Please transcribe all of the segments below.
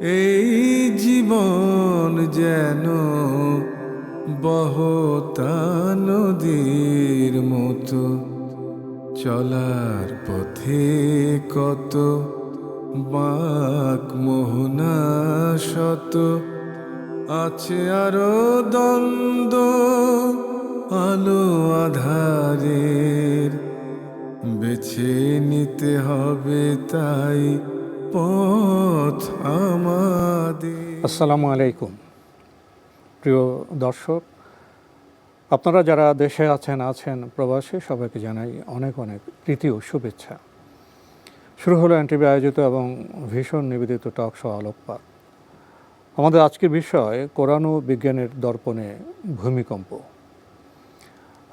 এই জীবন যেন বহতা নদীর মতো, চলার পথে কত বাক মোহনা শত, আছে আরও দ্বন্দ্ব আলো আধারের, বেছে নিতে হবে তাই পথ আসসালামু আলাইকুম। প্রিয় দর্শক, আপনারা যারা দেশে আছেন আছেন প্রবাসে, সবাইকে জানাই অনেক অনেক প্রীতি ও শুভেচ্ছা। শুরু হলো এনটিভি আয়োজিত এবং ভীষণ নিবেদিত টক শো আলোকপাত। আমাদের আজকের বিষয়, কোরআন ও বিজ্ঞানের দর্পণে ভূমিকম্প।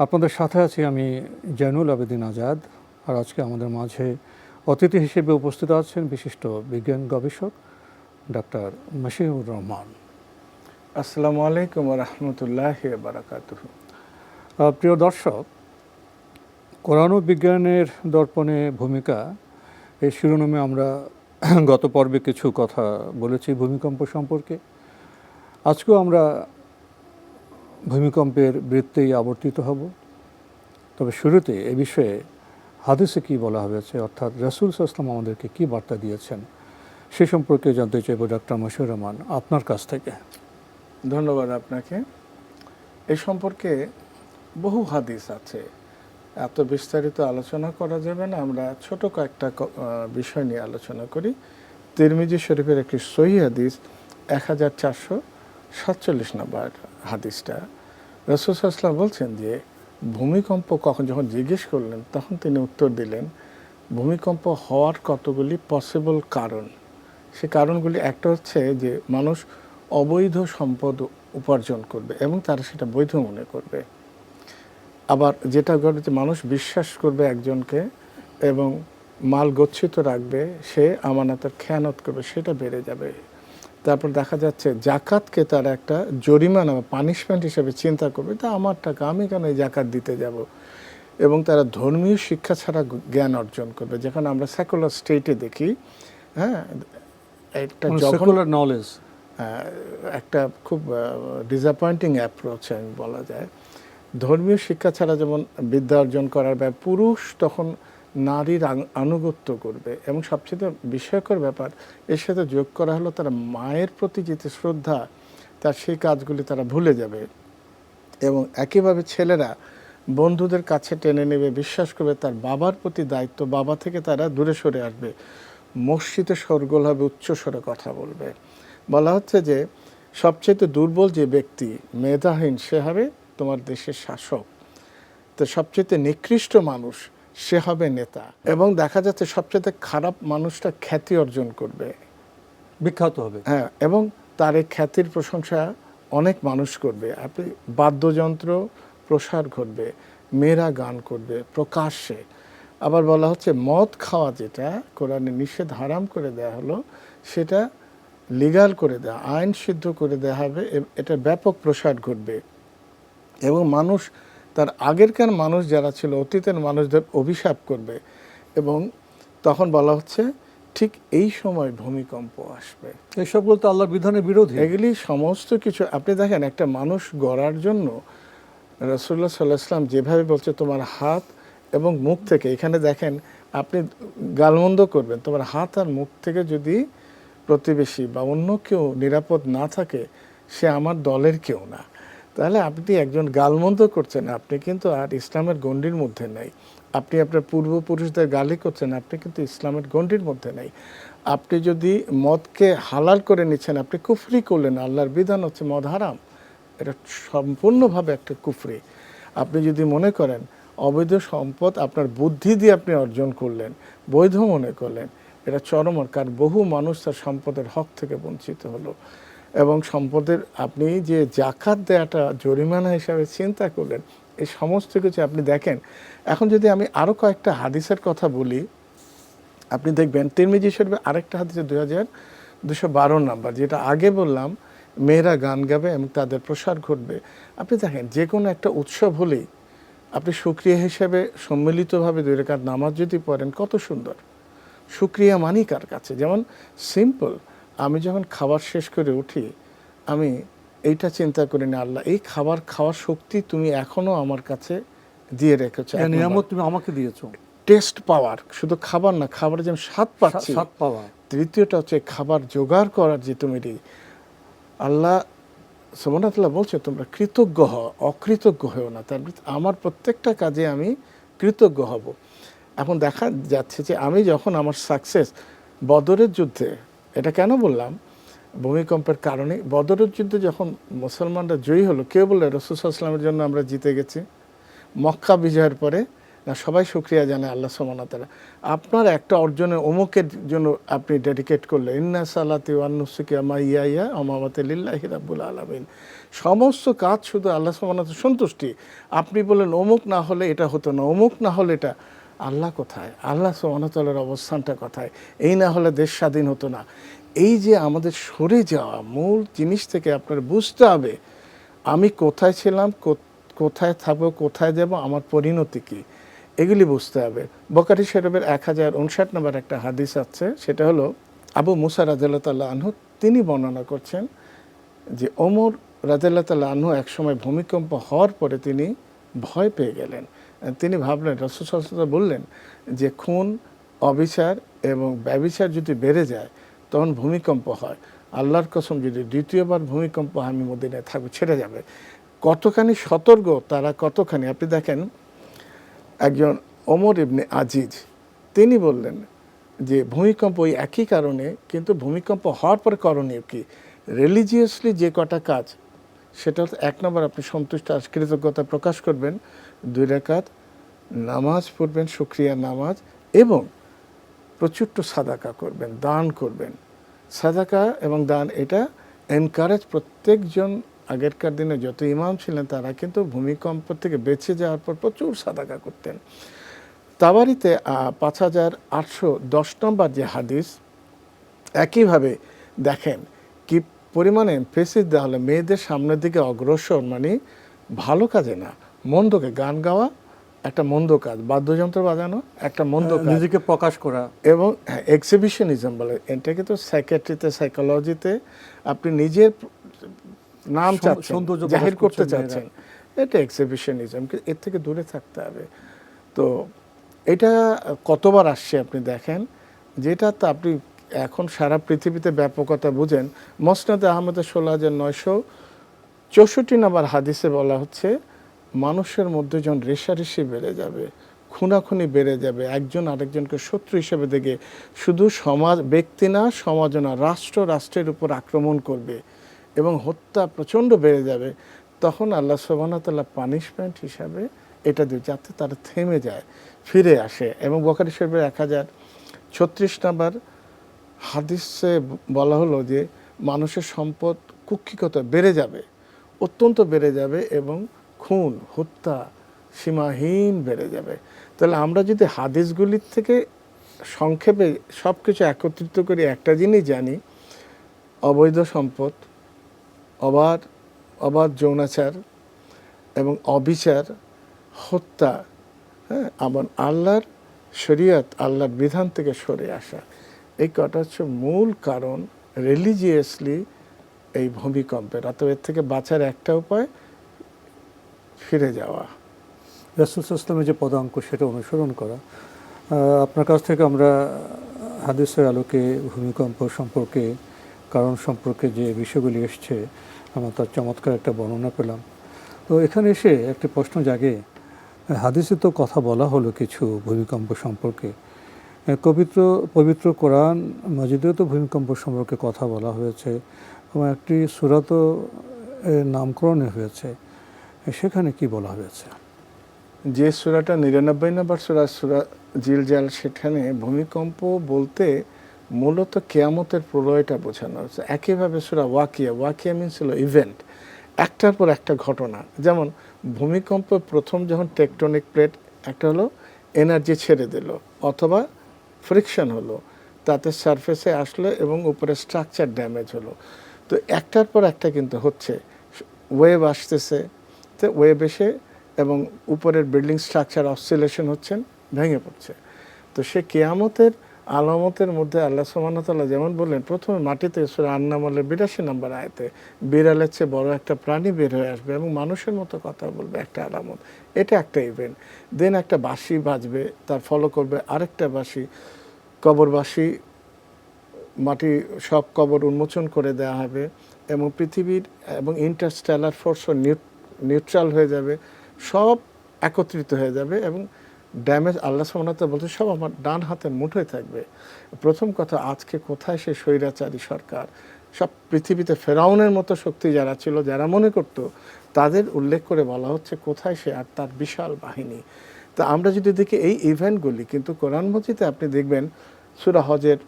আপনাদের সাথে আছি আমি জৈনুল আবেদিন আজাদ, আর আজকে আমাদের মাঝে অতিথি হিসেবে উপস্থিত আছেন বিশিষ্ট বিজ্ঞান গবেষক ডাক্তার মশিউর রহমান। আসসালামু আলাইকুম রহমতুল্লাহ বারাকাত প্রিয় দর্শক কোরআন বিজ্ঞানের দর্পণে ভূমিকা এই শিরোনামে আমরা গত পর্বে কিছু কথা বলেছি ভূমিকম্প সম্পর্কে। আজকেও আমরা ভূমিকম্পের বৃত্তেই আবর্তিত হব। তবে শুরুতে এ বিষয়ে হাদিসে কি বলা হয়েছে? অর্থাৎ রসুল সাল্লাম আমাদেরকে কি বার্তা দিয়েছেন? সে সম্পর্কে জানতে চাইব ডাক্তার মশিউর রহমান, আপনার কাছ থেকে। ধন্যবাদ আপনাকে। এই সম্পর্কে বহু হাদিস আছে। এত বিস্তারিত আলোচনা করা যাবে না, আমরা ছোট কয়েকটা বিষয় নিয়ে আলোচনা করি। তিরমিজি শরীফের একটি সহি হাদিস, এক হাজার চারশো সাতচল্লিশ নম্বর হাদিসটা। রসুল বলছেন যে ভূমিকম্প কখন যখন জিজ্ঞেস করলেন, তখন তিনি উত্তর দিলেন, ভূমিকম্প হওয়ার কতগুলি পসিবল কারণ? সে কারণগুলি একটা হচ্ছে যে মানুষ অবৈধ সম্পদ উপার্জন করবে এবং তারা সেটা বৈধ মনে করবে। আবার যেটা ঘটে যে মানুষ বিশ্বাস করবে একজনকে এবং মাল গচ্ছিত রাখবে, সে আমানতের খেয়ানত করবে, সেটা বেড়ে যাবে। তারপর দেখা যাচ্ছে জাকাতকে তারা একটা জরিমানা বা পানিশমেন্ট হিসেবে চিন্তা করবে তা আমার টাকা আমি কেন এই জাকাত দিতে যাব? এবং তারা ধর্মীয় শিক্ষা ছাড়া জ্ঞান অর্জন করবে। যেখানে আমরা সেকুলার স্টেটে দেখি হ্যাঁ একটা সেকুলার নলেজ আহ, একটা খুব ডিসঅ্যাপয়েন্টিং অ্যাপ্রোচ আমি বলা যায়। ধর্মীয় শিক্ষা ছাড়া যেমন বিদ্যা অর্জন করার ব্যাপার পুরুষ তখন নারীর আনুগত্য করবে। এবং সবচেয়ে বিস্ময়কর ব্যাপার, এর সাথে যোগ করা হলো তারা মায়ের প্রতি যেতে শ্রদ্ধা, তার সেই কাজগুলি তারা ভুলে যাবে। এবং একইভাবে ছেলেরা বন্ধুদের কাছে টেনে নেবে, বিশ্বাস করবে তার বাবার প্রতি দায়িত্ব, বাবা থেকে তারা দূরে সরে আসবে। মসজিদে সরগোল হবে উচ্চ স্বরে কথা বলবে। বলা হচ্ছে যে, সবচেয়ে দুর্বল যে ব্যক্তি, মেধাহীন, সে হবে তোমার দেশের শাসক। তো সবচেয়ে নিকৃষ্ট মানুষ সে হবে নেতা। এবং দেখা যাচ্ছে সবচেয়ে খারাপ মানুষটা খ্যাতি অর্জন করবে। বিখ্যাত হবে। হ্যাঁ এবং তার এই খ্যাতির প্রশংসা অনেক মানুষ করবে। আপনি বাদ্যযন্ত্র প্রসার ঘটবে মেয়েরা গান করবে প্রকাশ্যে। আবার বলা হচ্ছে মদ খাওয়া যেটা কোরআনে নিষেধ হারাম করে দেওয়া হলো সেটা লিগাল করে দেওয়া আইন সিদ্ধ করে দেওয়া হবে এটা ব্যাপক প্রসার ঘটবে। এবং মানুষ তার আগেরকার মানুষ যারা ছিল অতীতের মানুষদের অভিশাপ করবে এবং তখন বলা হচ্ছে ঠিক এই সময় ভূমিকম্প আসবে। এইসবগুলো তো আল্লাহর বিধানের বিরোধী। এগুলি সমস্ত কিছু আপনি দেখেন একটা মানুষ গড়ার জন্য রসুল্লাহ সাল্লাহ ইসলাম যেভাবে বলছে তোমার হাত এবং মুখ থেকে এখানে দেখেন আপনি গালমন্দ করবেন তোমার হাত আর মুখ থেকে যদি প্রতিবেশী বা অন্য কেউ নিরাপদ না থাকে সে আমার দলের কেউ না। তাহলে আপনি একজন গালমন্দ করছেন, আপনি কিন্তু আর ইসলামের গণ্ডির মধ্যে নেই। আপনি আপনার পূর্বপুরুষদের গালি করছেন, আপনি কিন্তু ইসলামের গণ্ডির মধ্যে নেই। আপনি যদি মদকে হালাল করে নিচ্ছেন, আপনি কুফরি করলেন, আল্লাহর বিধান হচ্ছে মদ হারাম। এটা সম্পূর্ণভাবে একটা কুফরি। আপনি যদি মনে করেন, অবৈধ সম্পদ আপনার বুদ্ধি দিয়ে আপনি অর্জন করলেন, বৈধ মনে করলেন, এটা চরমর কারণ বহু মানুষ তার সম্পদের হক থেকে বঞ্চিত হলো। এবং সম্পদের আপনি যে জাকাত দেওয়াটা জরিমানা হিসাবে চিন্তা করলেন, এই সমস্ত কিছু আপনি দেখেন। এখন যদি আমি আরও কয়েকটা হাদিসের কথা বলি, আপনি দেখবেন তিরমিজি শরীফে আরেকটা হাদিসে দুই হাজার দুশো বারো নাম্বার, যেটা আগে বললাম, মেয়েরা গান গাবে এবং তাদের প্রসার ঘটবে। আপনি দেখেন, যে কোনো একটা উৎসব হলেই আপনি সুক্রিয়া হিসেবে সম্মিলিতভাবে দুই রেখার নামাজ যদি পড়েন, কত সুন্দর। সুক্রিয়া মানি কার কাছে? যেমন সিম্পল আমি যখন খাবার শেষ করে উঠি আমি এইটা চিন্তা করি না আল্লাহ এই খাবার খাওয়ার শক্তি তুমি এখনও আমার কাছে দিয়ে রেখেছো। এই নিয়ামত তুমি আমাকে দিয়েছ। টেস্ট পাওয়ার শুধু খাবার না খাবারের যেমন স্বাদ পাচ্ছি। স্বাদ পাওয়া। তৃতীয়টা হচ্ছে খাবার জোগাড় করার যে তুমি আল্লাহ সোমনাথল্লাহ বলছে তোমরা কৃতজ্ঞ হও অকৃতজ্ঞ হও না। তার আমার প্রত্যেকটা কাজে আমি কৃতজ্ঞ হব। এখন দেখা যাচ্ছে যে আমি যখন আমার সাকসেস বদরের যুদ্ধে এটা কেন বললাম? ভূমিকম্পের কারণে বদরের যুদ্ধে যখন মুসলমানরা জয়ী হলো, কেউ বললে রসুলামের জন্য আমরা জিতে গেছি। মক্কা বিজয়ের পরে, না, সবাই শুক্রিয়া জানে আল্লাহ সমানতালা আপনার একটা অর্জনে অমুকের জন্য আপনি ডেডিকেট করলে ইন্না সালাতি ওয়ান্নুসুকি আমা ইয়া ইয়া আমামাতে লিল্লাহি রাব্বুল আলামিন। সমস্ত কাজ শুধু আল্লাহ সমানত সন্তুষ্টি। আপনি বলেন অমুক না হলে এটা হতো না, অমুক না হলে এটা। আল্লাহ কোথায়? আল্লাহ সমানতালের অবস্থানটা কোথায়? এই না হলে দেশ স্বাধীন হতো না। এই যে আমাদের সরে যাওয়া মূল জিনিস থেকে আপনার বুঝতে হবে, আমি কোথায় ছিলাম কোথায় থাকব, কোথায় যাব, আমার পরিণতি কী? এগুলি বুঝতে হবে। বকারি শরীফের এক হাজার উনষাট নম্বর একটা হাদিস আছে, সেটা হলো আবু মুসা রাজাল্লাহ আনহু, তিনি বর্ণনা করছেন যে ওমর রাজাল্লাহ তাল্লাহ আনহু একসময় ভূমিকম্প হওয়ার পরে তিনি ভয় পেয়ে গেলেন। তিনি ভাবলেন রসুসা বললেন যে, খুন, অবিচার এবং ব্যবিচার যদি বেড়ে যায়, তখন ভূমিকম্প হয়। আল্লাহর কসম, যদি দ্বিতীয়বার ভূমিকম্প আমি মদিনায় থাকব, ছেড়ে যাবে। কতখানি সতর্ক তারা কতখানি? আপনি দেখেন, একজন ওমর ইবনে আজিজ, তিনি বললেন যে, ভূমিকম্প ওই একই কারণে, কিন্তু ভূমিকম্প হওয়ার পর করণীয় কি? রিলিজিয়াসলি যে কটা কাজ, সেটা এক নম্বর আপনি সন্তুষ্ট কৃতজ্ঞতা প্রকাশ করবেন। দুই রাকাত, নামাজ পড়বেন, শুক্রিয়া নামাজ এবং প্রচুরটা সাদাকা করবেন, দান করবেন। সাদাকা এবং দান এটা এনকারেজ প্রত্যেকজন আগেরকার দিনে যত ইমাম ছিলেন তারা কিন্তু ভূমিকম্প থেকে বেঁচে যাওয়ার পর প্রচুর সাদাকা করতেন। তাবারিতে পাঁচ হাজার আটশো দশ নম্বর যে হাদিস, একইভাবে দেখেন কি পরিমাণে এমফেসিস দেওয়া হলে, মেয়েদের সামনের দিকে অগ্রসর মানে ভালো কাজে না। মন্দকে গান গাওয়া একটা মন্দ কাজ বাদ্যযন্ত্র বাজানো একটা মন্দ কাজ। নিজেকে প্রকাশ করা। এবং এক্সিবিশনিজম বলে এটাকে তো সাইকেট্রিতে সাইকোলজিতে আপনি নিজের নাম চাচ্ছেন জাহির করতে চাচ্ছেন। এটা এক্সিবিশনিজম এর থেকে দূরে থাকতে হবে। তো এটা কতবার আসছে আপনি দেখেন যেটা তো আপনি এখন সারা পৃথিবীতে ব্যাপকতা বুঝেন। মসনাদে আহমেদের ষোলো হাজার নয়শো চৌষট্টি নম্বর হাদিসে বলা হচ্ছে মানুষের মধ্যে যখন রেশারেশি বেড়ে যাবে, খুনাখুনি বেড়ে যাবে, একজন আরেকজনকে শত্রু হিসেবে দেখে শুধু সমাজ, ব্যক্তি না সমাজ না, রাষ্ট্র রাষ্ট্রের উপর আক্রমণ করবে এবং হত্যা প্রচণ্ড বেড়ে যাবে, তখন আল্লাহ সোবানতাল্লাহ পানিশমেন্ট হিসাবে এটা দিয়ে যাতে তারা থেমে যায়, ফিরে আসে। এবং বকারি শরীফের এক হাজার ছত্রিশ নাম্বার হাদিসে বলা হলো যে, মানুষের সম্পদ কুক্ষিকতা বেড়ে যাবে, অত্যন্ত বেড়ে যাবে এবং খুন, হত্যা, সীমাহীন বেড়ে যাবে। তাহলে আমরা যদি হাদিসগুলির থেকে সংক্ষেপে সব কিছু একত্রিত করে, একটা জিনিস জানি, অবৈধ সম্পদ, অবাধ অবাধ যৌনাচার এবং অবিচার, হত্যা হ্যাঁ আবার আল্লাহর শরীয়ত, আল্লাহর বিধান থেকে সরে আসা। এই কটা হচ্ছে মূল কারণ রিলিজিয়াসলি এই ভূমিকম্পের অতএব এর থেকে বাঁচার একটা উপায় ফিরে যাওয়া। রাসুল ইসলামের যে পদাঙ্ক, সেটা অনুসরণ করা। আপনার কাছ থেকে আমরা হাদিসের আলোকে, ভূমিকম্প সম্পর্কে, কারণ সম্পর্কে যে বিষয়গুলি এসছে, আমরা তার চমৎকার একটা বর্ণনা পেলাম। তো এখানে এসে একটি প্রশ্ন জাগে, হাদিসে তো কথা বলা হলো কিছু ভূমিকম্প সম্পর্কে। পবিত্র পবিত্র কোরআন মজিদেও তো ভূমিকম্প সম্পর্কে কথা বলা হয়েছে এবং একটি সুরাত নামকরণে হয়েছে। সেখানে কি বলা হয়েছে? যে সুরাটা নিরানব্বই নম্বর সুরা সুরা জিলজাল, সেখানে ভূমিকম্প বলতে মূলত কেয়ামতের প্রলয়টা বোঝানো হয়েছে। একইভাবে সুরা ওয়াকিয়া ওয়াকিয়া মিনস হলো ইভেন্ট একটার পর একটা ঘটনা। যেমন ভূমিকম্প প্রথম যখন টেকটনিক প্লেট একটা হলো এনার্জি ছেড়ে দিল, অথবা ফ্রিকশন হলো, তাতে সারফেসে আসলো এবং উপরে স্ট্রাকচার ড্যামেজ হলো। তো একটার পর একটা কিন্তু হচ্ছে। ওয়েভ আসতেছে তো ওয়েভ এসে এবং উপরের বিল্ডিং স্ট্রাকচার অসিলেশন হচ্ছেন, ভেঙে পড়ছে। তো সে কেয়ামতের আলামতের মধ্যে আল্লাহ সুবহানাহু যেমন বললেন, প্রথমে মাটিতে সুরা আন্নামলের বিরাশি নম্বর আয়তে, বিড়ালের চেয়ে বড় একটা প্রাণী বের হয়ে আসবে এবং মানুষের মতো কথা বলবে, একটা আলামত। এটা একটা ইভেন্ট দেন একটা বাঁশি বাজবে, তার ফলো করবে আরেকটা বাঁশি। কবরবাসী মাটি, সব কবর উন্মোচন করে দেওয়া হবে এবং পৃথিবীর এবং ইন্টারস্টেলার ফোর্সও নিউট্রাল হয়ে যাবে, সব একত্রিত হয়ে যাবে এবং ড্যামেজ আল্লাহ সামনাতে বলছে সব আমার ডান হাতের মুঠোয় থাকবে। প্রথম কথা, আজকে কোথায় সে স্বৈরাচারী সরকার? সব পৃথিবীতে ফেরাউনের মতো শক্তি যারা ছিল, যারা মনে করত, তাদের উল্লেখ করে বলা হচ্ছে কোথায় সে আর তার বিশাল বাহিনী। তা আমরা যদি দেখি এই ইভেন্টগুলি কিন্তু কোরআন মজিদে আপনি দেখবেন, সুরা হজের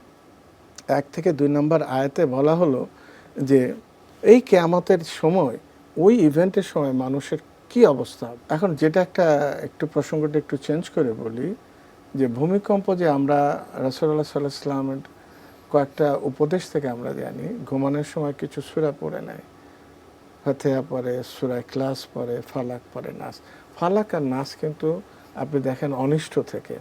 এক থেকে দুই নম্বর আয়াতে বলা হলো যে, এই কেয়ামতের সময় ওই ইভেন্টের সময় মানুষের কি অবস্থা? এখন যেটা একটা, একটু প্রসঙ্গটা একটু চেঞ্জ করে বলি, যে ভূমিকম্প যে আমরা রসল্লাহ সাল্লাহ ইসলামের কয়েকটা উপদেশ থেকে আমরা জানি, ঘুমানোর সময় কিছু সুরা পড়ে নেয়। ফাতেহা পরে সুরায় ক্লাস পরে ফালাক পরে নাচ ফালাক আর নাচ কিন্তু আপনি দেখেন অনিষ্ট থেকে।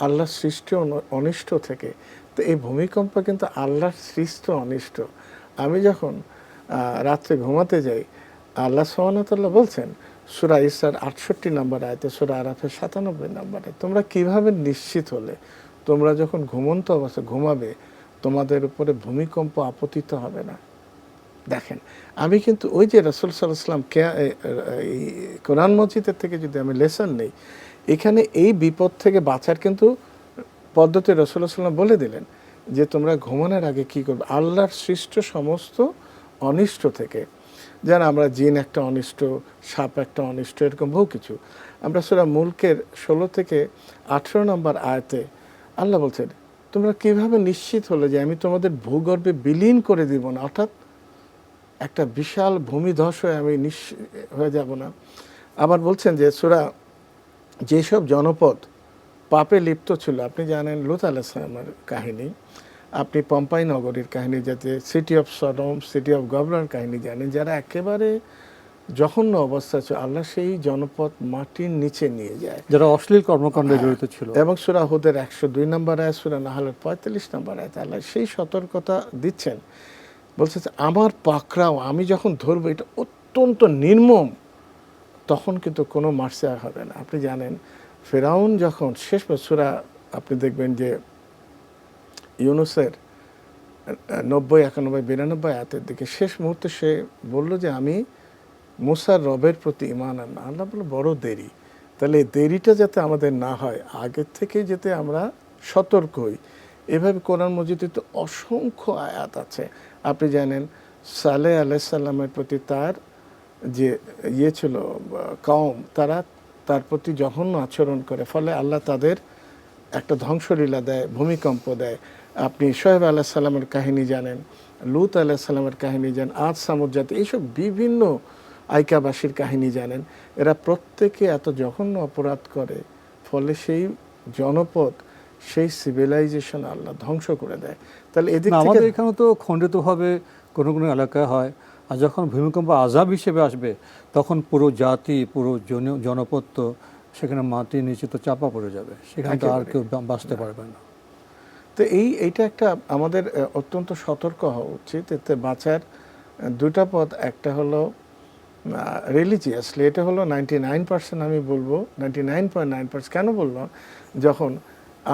আল্লাহর সৃষ্ট অন- অনিষ্ট থেকে। তো এই ভূমিকম্প কিন্তু আল্লাহর সৃষ্ট অনিষ্ট। আমি যখন রাত্রে ঘুমাতে যাই, আল্লাহ সোহানতাল্লাহ বলছেন, সুরা ইসার আটষট্টি নম্বর আয়তে, সুরা আরাফের সাতানব্বই নম্বরে, তোমরা কীভাবে নিশ্চিত হলে? তোমরা যখন ঘুমন্ত অবস্থা ঘুমাবে, তোমাদের উপরে ভূমিকম্প আপতিত হবে না। দেখেন, আমি কিন্তু ওই যে রসুল সাল্লাহাম কোরআন মসজিদের থেকে যদি আমি লেসন নেই, এখানে এই বিপদ থেকে বাঁচার কিন্তু পদ্ধতি রসুল্লাহ সাল্লাম বলে দিলেন যে তোমরা ঘুমানোর আগে কি করবে? আল্লাহর সৃষ্ট সমস্ত অনিষ্ট থেকে। যেন আমরা জিন একটা অনিষ্ট, সাপ একটা অনিষ্ট, এরকম বহু কিছু। আমরা সেটা মুলকের ষোলো থেকে আঠেরো নম্বর আয়তে আল্লাহ বলছেন, তোমরা কীভাবে নিশ্চিত হলে যে আমি তোমাদের ভূগর্ভে বিলীন করে দিব না? অর্থাৎ একটা বিশাল ভূমিধস হয়ে আমি নিঃ হয়ে যাব না। আবার বলছেন যে সুরা যেসব জনপদ পাপে লিপ্ত ছিল, আপনি জানেন লুত আলাইসলামের কাহিনী আপনি পম্পাই নগরীর কাহিনী যাতে city of Sodom city of governor কাহিনী জানেন যারা একেবারে জঘন্য অবস্থা ছিল আল্লাহ সেই জনপদ মাটির নিচে নিয়ে যায়। যারা অশ্লীল কর্মকাণ্ডে জড়িত ছিল। এবং সুরা হুদের একশো দুই নম্বর আয় সুরা নাহলের পঁয়তাল্লিশ নম্বর আয় আল্লাহ সেই সতর্কতা দিচ্ছেন। বলছে আমার পাকড়াও আমি যখন ধরবো এটা অত্যন্ত নির্মম তখন কিন্তু কোনো মার্সে হবে না। আপনি জানেন ফেরাউন যখন শেষ সুরা আপনি দেখবেন যে ইউনুসের, নব্বই, একানব্বই, বিরানব্বই আয়াতের দিকে শেষ মুহূর্তে সে বলল যে, আমি মুসার রবের প্রতি ইমান আন আল্লাহ বলল, বড় দেরি। তাহলে এই দেরিটা যাতে আমাদের না হয়, আগের থেকে যাতে আমরা সতর্ক হই। এভাবে কোরআন মজিদে তো অসংখ্য আয়াত আছে। আপনি জানেন সালে আলাইসাল্লামের প্রতি তার যে ইয়ে ছিল কম তারা তার প্রতি জঘন্য আচরণ করে। ফলে আল্লাহ তাদের একটা ধ্বংসলীলা দেয়, ভূমিকম্প দেয়। আপনি সোহেব আল্লাহ সাল্লামের কাহিনী জানেন লুত আল্লাহ সাল্লামের কাহিনী জানেন আজ সামুজাত এইসব বিভিন্ন আইকাবাসীর কাহিনী জানেন। এরা প্রত্যেকে এত জঘন্য অপরাধ করে ফলে সেই জনপদ সেই সিভিলাইজেশন আল্লাহ ধ্বংস করে দেয়। তাহলে এদিক আমাদের এখানে তো খণ্ডিতভাবে কোনো কোনো এলাকায় হয় আর যখন ভূমিকম্প আজাব হিসেবে আসবে তখন পুরো জাতি পুরো জন- জনপদ তো সেখানে মাটির নিচে তো চাপা পড়ে যাবে। সেখানে তো আর কেউ বাঁচতে পারবে না। তো এই, এইটা একটা আমাদের অত্যন্ত সতর্ক হওয়া উচিত। এতে বাঁচার দুটা পথ। একটা হলো রিলিজিয়াসলি এটা হলো নাইনটি নাইন পার্সেন্ট আমি বলব ninety nine point nine percent কেন বললাম? যখন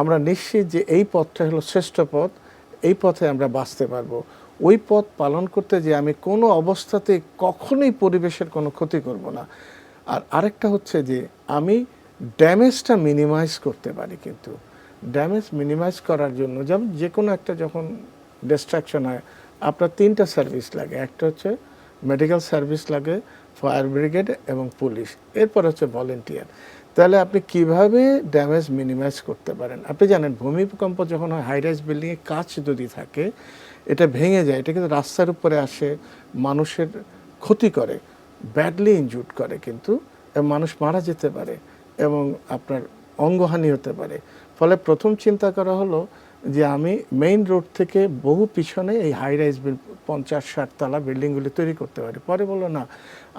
আমরা নিশ্চিত যে এই পথটা হলো শ্রেষ্ঠ পথ, এই পথে আমরা বাঁচতে পারব। ওই পথ পালন করতে যে আমি কোনো অবস্থাতে কখনোই পরিবেশের কোনো ক্ষতি করব না। আর আরেকটা হচ্ছে যে আমি ড্যামেজটা মিনিমাইজ করতে পারি কিন্তু। ড্যামেজ মিনিমাইজ করার জন্য, যেমন যে কোনো একটা যখন ডিস্ট্রাকশন হয়, আপনার তিনটা সার্ভিস লাগে। একটা হচ্ছে মেডিকেল সার্ভিস লাগে ফায়ার ব্রিগেড এবং পুলিশ এরপর হচ্ছে ভলেন্টিয়ার তাহলে আপনি কীভাবে ড্যামেজ মিনিমাইজ করতে পারেন? আপনি জানেন ভূমিকম্প যখন হয় হাই রাইজ বিল্ডিংয়ে কাচ যদি থাকে, এটা ভেঙে যায়, এটা কিন্তু রাস্তার উপরে আসে, মানুষের ক্ষতি করে ব্যাডলি ইনজুড করে কিন্তু মানুষ মারা যেতে পারে, এবং আপনার অঙ্গহানি হতে পারে। ফলে প্রথম চিন্তা করা হলো যে আমি মেইন রোড থেকে বহু পিছনে এই হাই রাইজ পঞ্চাশ, ষাট তালা বিল্ডিংগুলি তৈরি করতে পারি। পরে বলল, না,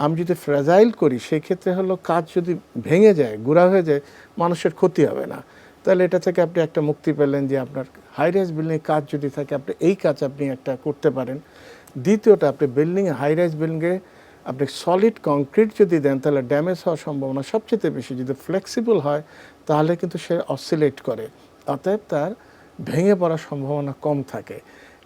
আমি যদি ফ্রেজাইল করি সেই ক্ষেত্রে হলো কাজ যদি ভেঙে যায়, গুঁড়া হয়ে যায়, মানুষের ক্ষতি হবে না। তাহলে এটা থেকে আপনি একটা মুক্তি পেলেন যে আপনার হাই রাইজ বিল্ডিং কাজ যদি থাকে, আপনি এই কাজ আপনি একটা করতে পারেন। দ্বিতীয়টা, আপনি বিল্ডিং হাই রাইজ বিল্ডিংয়ে আপনি সলিড কংক্রিট যদি দেন তাহলে ড্যামেজ হওয়ার সম্ভাবনা সবচেয়ে বেশি। যদি ফ্লেক্সিবল হয় তাহলে কিন্তু সে অসিলেট করে। অতএব তার ভেঙে পড়ার সম্ভাবনা কম থাকে।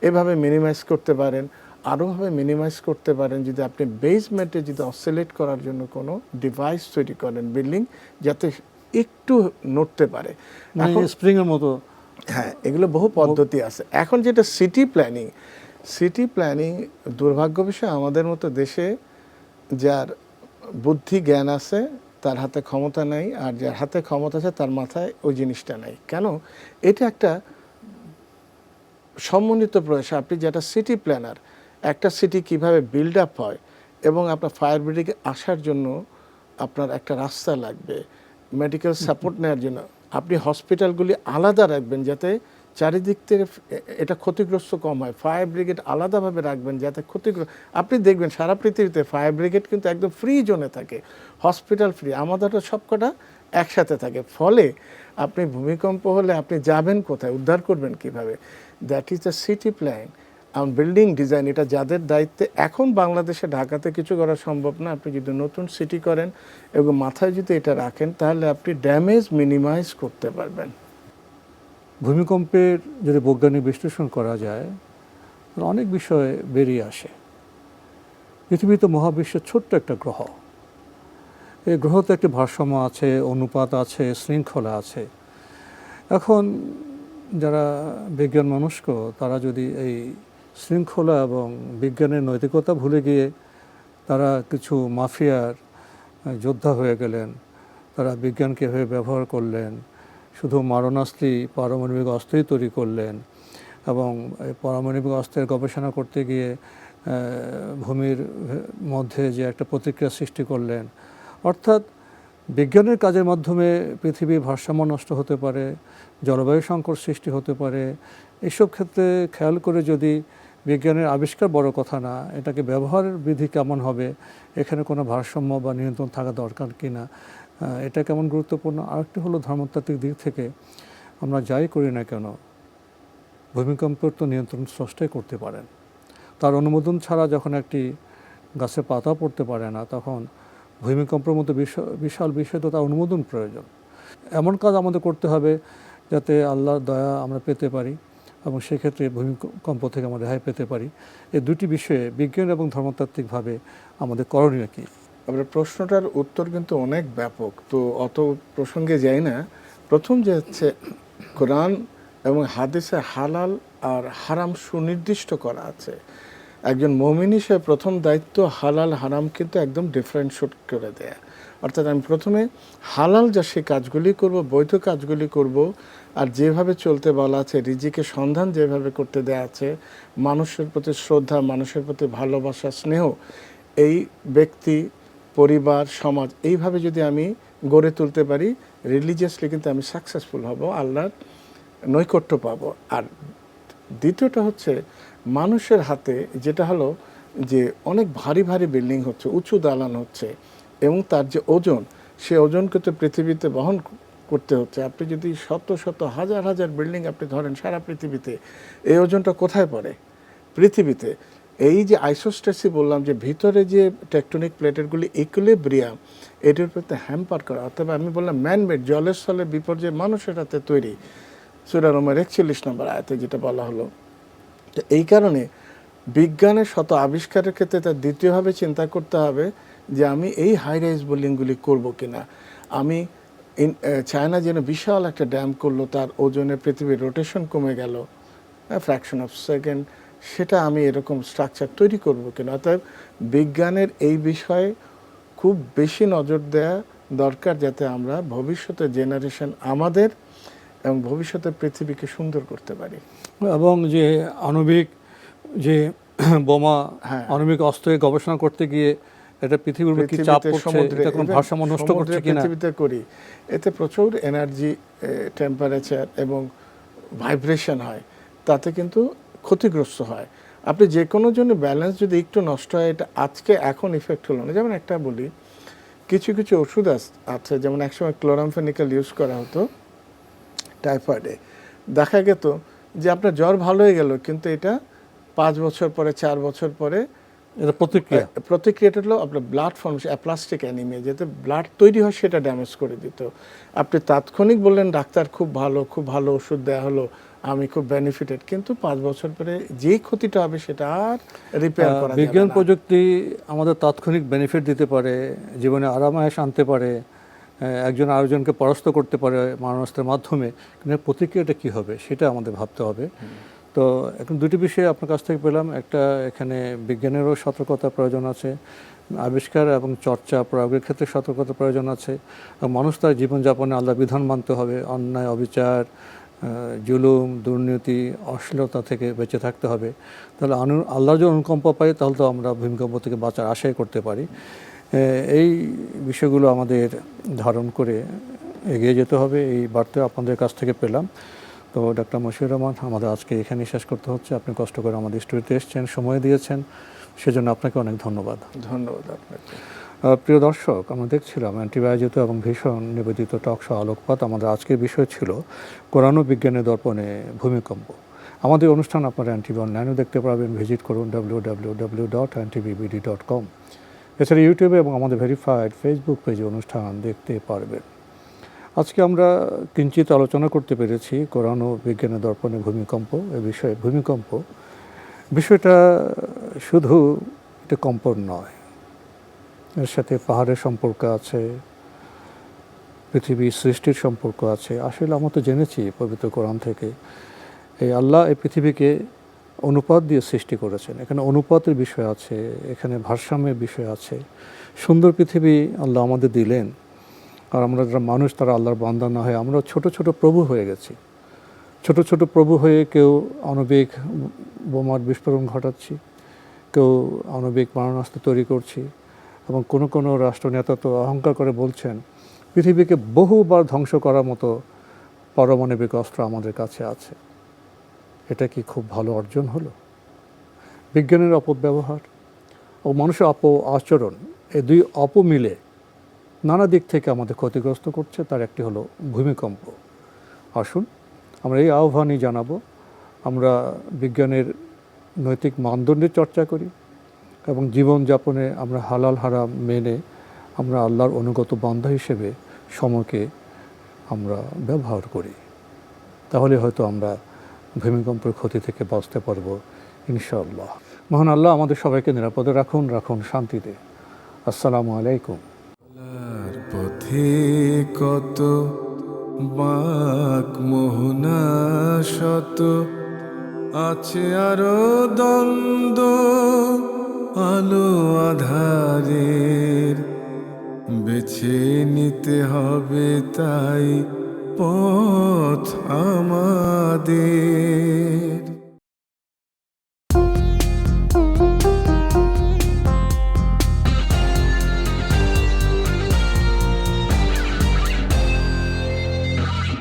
এভাবে মিনিমাইজ করতে পারেন আরোভাবে মিনিমাইজ করতে পারেন। যদি আপনি বেসমেন্টে যদি অসিলেট করার জন্য কোনো ডিভাইস তৈরি করেন বিল্ডিং যাতে একটু নড়তে পারে। মানে এখন স্প্রিং এর মতো। হ্যাঁ এগুলো বহু পদ্ধতি আছে। এখন যেটা সিটি প্ল্যানিং সিটি প্ল্যানিং দুর্ভাগ্য বিষয় আমাদের মতো দেশে যার বুদ্ধি জ্ঞান আছে, তার হাতে ক্ষমতা নেই, আর যার হাতে ক্ষমতা আছে, তার মাথায় ওই জিনিসটা নেই। কেন? এটা একটা সমন্বিত প্রয়াস। আপনি যেটা সিটি প্ল্যানার, একটা সিটি কীভাবে বিল্ড আপ হয় এবং আপনার ফায়ার ব্রিগেডে আসার জন্য আপনার একটা রাস্তা লাগবে মেডিকেল সাপোর্ট নেওয়ার জন্য। আপনি হসপিটালগুলি আলাদা রাখবেন যাতে চারিদিক থেকে এটা ক্ষতিগ্রস্ত কম হয়। ফায়ার ব্রিগেড আলাদাভাবে রাখবেন যাতে ক্ষতিগ্রস্ত আপনি দেখবেন সারা পৃথিবীতে ফায়ার ব্রিগেড কিন্তু একদম ফ্রি জোনে থাকে। হসপিটাল ফ্রি আমাদেরও সবকটা একসাথে থাকে। ফলে আপনি ভূমিকম্প হলে আপনি যাবেন কোথায়? উদ্ধার করবেন কীভাবে? That is the city plan R building design এটা যাদের দায়িত্বে, এখন বাংলাদেশে ঢাকাতে কিছু করা সম্ভব না। আপনি যদি নতুন সিটি করেন এবং মাথায় যদি এটা রাখেন, তাহলে আপনি ড্যামেজ মিনিমাইজ করতে পারবেন। ভূমিকম্পের যদি বৈজ্ঞানিক বিশ্লেষণ করা যায় অনেক বিষয় বেরিয়ে আসে। পৃথিবী তো মহাবিশ্বের ছোট্ট একটা গ্রহ। এই গ্রহতে একটি ভারসাম্য আছে, অনুপাত আছে, শৃঙ্খলা আছে। এখন যারা বিজ্ঞান মনস্ক, তারা যদি এই শৃঙ্খলা এবং বিজ্ঞানের নৈতিকতা ভুলে গিয়ে তারা কিছু মাফিয়ার যোদ্ধা হয়ে গেলেন, তারা বিজ্ঞানকে এভাবে ব্যবহার করলেন শুধু মারণাস্ত্রী পারমাণবিক অস্ত্রই তৈরি করলেন এবং পারমাণবিক অস্ত্রের গবেষণা করতে গিয়ে ভূমির মধ্যে যে একটা প্রতিক্রিয়া সৃষ্টি করলেন। অর্থাৎ বিজ্ঞানের কাজের মাধ্যমে পৃথিবীর ভারসাম্য নষ্ট হতে পারে, জলবায়ু সংকট সৃষ্টি হতে পারে। এসব ক্ষেত্রে খেয়াল করে যদি বিজ্ঞানের আবিষ্কার বড় কথা না, এটাকে ব্যবহারের বিধি কেমন হবে, এখানে কোনো ভারসাম্য বা নিয়ন্ত্রণ থাকা দরকার কি না এটা কেমন গুরুত্বপূর্ণ? আরেকটি হলো ধর্মতাত্ত্বিক দিক থেকে আমরা যাই করি না কেন, ভূমিকম্পের তো নিয়ন্ত্রণ স্রষ্টাই করতে পারেন। তার অনুমোদন ছাড়া যখন একটি গাছে পাতা পড়তে পারে না, তখন ভূমিকম্পের মতো বিশ- বিশাল বিষয় তো তার অনুমোদন প্রয়োজন। এমন কাজ আমাদের করতে হবে যাতে আল্লাহর দয়া আমরা পেতে পারি এবং সেক্ষেত্রে ভূমিকম্প থেকে আমরা রেহাই পেতে পারি। এই দুটি বিষয়ে বিজ্ঞান এবং ধর্মতাত্ত্বিকভাবে আমাদের করণীয় কী? আপনার প্রশ্নটার উত্তর কিন্তু অনেক ব্যাপক, তো অত প্রসঙ্গে যাই না। প্রথম যে হচ্ছে, কোরআন এবং হাদিসে হালাল আর হারাম সুনির্দিষ্ট করা আছে। একজন মমিন হিসেবে প্রথম দায়িত্ব হালাল, হারাম কিন্তু একদম ডিফারেন্ট ডিফারেন্সিয়েট করে দেয়া। অর্থাৎ আমি প্রথমে হালাল যা সে কাজগুলি করব, বৈধ কাজগুলি করব, আর যেভাবে চলতে বলা আছে, রিজিকে সন্ধান যেভাবে করতে দেয়া আছে, মানুষের প্রতি শ্রদ্ধা, মানুষের প্রতি ভালোবাসা, স্নেহ, এই ব্যক্তি পরিবার, সমাজ, এইভাবে যদি আমি গড়ে তুলতে পারি রিলিজিয়াসলি কিন্তু আমি সাকসেসফুল হব, আল্লাহর নৈকট্য পাব। আর দ্বিতীয়টা হচ্ছে, মানুষের হাতে যেটা হলো যে অনেক ভারী ভারী বিল্ডিং হচ্ছে, উঁচু দালান হচ্ছে, এবং তার যে ওজন, সে ওজনকে তো পৃথিবীতে বহন করতে হচ্ছে। আপনি যদি শত শত হাজার হাজার বিল্ডিং আপনি ধরেন সারা পৃথিবীতে, এই ওজনটা কোথায় পড়ে? পৃথিবীতে। এই যে আইসোস্টেসি বললাম যে ভিতরে যে টেকটনিক প্লেটেরগুলি ইকুলিব্রিয়াম এটির প্রতি হ্যাম্পার করা, অথবা আমি বললাম ম্যানমেড জলের স্থলে বিপর্যয় মানুষের হাতে তৈরি। সুরা নম্বর একচল্লিশ নম্বর আয়তে যেটা বলা হলো। তো এই কারণে বিজ্ঞানের শত আবিষ্কারের ক্ষেত্রে তার দ্বিতীয়ভাবে চিন্তা করতে হবে যে আমি এই হাই রাইজ বিল্ডিংগুলি করব কিনা। আমি চায়না যেন বিশাল একটা ড্যাম করল, তার ওজনে পৃথিবীর রোটেশন কমে গেল ফ্র্যাকশন অফ সেকেন্ড সেটা আমি এরকম স্ট্রাকচার তৈরি করব কিনা? অর্থাৎ বিজ্ঞানের এই বিষয়ে খুব বেশি নজর দেওয়া দরকার যাতে আমরা ভবিষ্যতের জেনারেশন আমাদের এবং ভবিষ্যতে পৃথিবীকে সুন্দর করতে পারি। এবং যে আণবিক যে বোমা হ্যাঁ। আণবিক অস্ত্রে গবেষণা করতে গিয়ে এটা পৃথিবীর কি চাপ পড়ছে এটা কোনো ভারসাম্য নষ্ট করছে কিনা? পৃথিবীতে করি। এতে প্রচুর এনার্জি টেম্পারেচার এবং ভাইব্রেশন হয়। তাতে কিন্তু ক্ষতিগ্রস্ত হয়। আপনি যে কোনো জন্য ব্যালেন্স যদি একটু নষ্ট হয় এটা আজকে এখন ইফেক্ট হলো না। যেমন একটা বলি কিছু কিছু ওষুধ আছে যেমন একসময় ক্লোরামফেনিক্যাল ইউজ করা হতো টাইফয়েডে দেখা গেত যে আপনার জ্বর ভালো হয়ে গেল কিন্তু এটা পাঁচ বছর পরে চার বছর পরে এটা প্রতিক্রিয়া। প্রতিক্রিয়াটা হলো আপনার ব্লাড ফর্মেশন অ্যাপ্লাস্টিক অ্যানিমিয়া যেতে ব্লাড তৈরি হয় সেটা ড্যামেজ করে দিত। আপনি তাৎক্ষণিক বললেন ডাক্তার খুব ভালো খুব ভালো ওষুধ দেওয়া হলো। আমি খুব বেনিফিটেড কিন্তু পাঁচ বছর পরে যেই ক্ষতিটা হবে সেটা আর রিপেয়ার করা বিজ্ঞান প্রযুক্তি আমাদের তাৎক্ষণিক বেনিফিট দিতে পারে জীবনে আরামায়াস আনতে পারে একজন আরেকজনকে পরাস্ত করতে পারে মারণাস্ত্রের মাধ্যমে কিন্তু প্রতিক্রিয়াটা কী হবে সেটা আমাদের ভাবতে হবে। তো এখন দুটি বিষয়ে আপনার কাছ থেকে পেলাম একটা এখানে বিজ্ঞানেরও সতর্কতা প্রয়োজন আছে আবিষ্কার এবং চর্চা প্রয়োগের ক্ষেত্রে সতর্কতা প্রয়োজন আছে মানুষ তার জীবনযাপনে আল্লাহ বিধান মানতে হবে অন্যায় অবিচার জুলুম, দুর্নীতি, অশ্লীলতা থেকে বেঁচে থাকতে হবে। তাহলে আনু, আল্লাহর যদি অনুকম্প পাই, তাহলে তো আমরা ভূমিকম্প থেকে বাঁচার আশাই করতে পারি। এই বিষয়গুলো আমাদের ধারণ করে এগিয়ে যেতে হবে। এই বার্তা আপনাদের কাছ থেকে পেলাম। তো ডাক্তার মশিউর রহমান, আমাদের আজকে এখানে শেষ করতে হচ্ছে। আপনি কষ্ট করে আমাদের স্টুডিওতে এসেছেন, সময় দিয়েছেন। সেজন্য আপনাকে অনেক ধন্যবাদ। ধন্যবাদ আপনাকে। প্রিয় দর্শক আমরা দেখছিলাম অ্যান্টিবায়োজিত এবং ভীষণ নিবেদিত টকশো আলোকপাত। আমাদের আজকের বিষয় ছিল কোরআন বিজ্ঞানের দর্পণে ভূমিকম্প। আমাদের অনুষ্ঠান আপনারা অ্যান্টিভি অনলাইনেও দেখতে পারবেন ভিজিট করুন ডাব্লিউ ডাব্লিউ ডাব্লিউ ডট অ্যান্টিভিবিডি ডট কম এছাড়া ইউটিউবে এবং আমাদের ভেরিফাইড ফেসবুক পেজে অনুষ্ঠান দেখতে পারবেন। আজকে আমরা কিঞ্চিত আলোচনা করতে পেরেছি কোরআন ও বিজ্ঞানের দর্পণে ভূমিকম্প, এ বিষয়ে ভূমিকম্প। বিষয়টা শুধু এটা কম্পন নয় এর সাথে পাহাড়ের সম্পর্ক আছে, পৃথিবীর সৃষ্টির সম্পর্ক আছে। আসলে আমরা তো জেনেছি পবিত্র কোরআন থেকে, এই আল্লাহ এই পৃথিবীকে অনুপাত দিয়ে সৃষ্টি করেছেন। এখানে অনুপাতের বিষয় আছে, এখানে ভারসাম্যের বিষয় আছে। সুন্দর পৃথিবী আল্লাহ আমাদের দিলেন, আর আমরা যারা মানুষ তারা আল্লাহর বান্দা না হয়ে আমরা ছোট ছোট প্রভু হয়ে গেছি। ছোট ছোট প্রভু হয়ে কেউ আণবিক বোমার বিস্ফোরণ ঘটাচ্ছি, কেউ আণবিক মারণাস্ত্র তৈরি করছি এবং কোনো কোনো রাষ্ট্রনেতা তো অহংকার করে বলছেন, পৃথিবীকে বহুবার ধ্বংস করার মতো পারমাণবিক অস্ত্র আমাদের কাছে আছে। এটা কি খুব ভালো অর্জন হলো? বিজ্ঞানের অপব্যবহার ও মানুষের অপ আচরণ, এই দুই অপ মিলে নানা দিক থেকে আমাদের ক্ষতিগ্রস্ত করছে, তার একটি হলো ভূমিকম্প। আসুন, আমরা এই আহ্বানই জানাব, আমরা বিজ্ঞানের নৈতিক মানদণ্ডের চর্চা করি। এবং জীবনযাপনে আমরা হালাল হারাম মেনে আমরা আল্লাহর অনুগত বান্ধা হিসেবে সময়কে আমরা ব্যবহার করি। তাহলে হয়তো আমরা ভূমিকম্পের ক্ষতি থেকে বাঁচতে পারব, ইনশাআল্লাহ। মহান আল্লাহ আমাদের সবাইকে নিরাপদে রাখুন রাখুন শান্তিতে। আসসালামু আলাইকুম। পথে কত বাক মোহনা শত আছে আরও দ্বন্দ্ব। আলো আধারের। বেছে নিতে হবে তাই পথ আমাদের।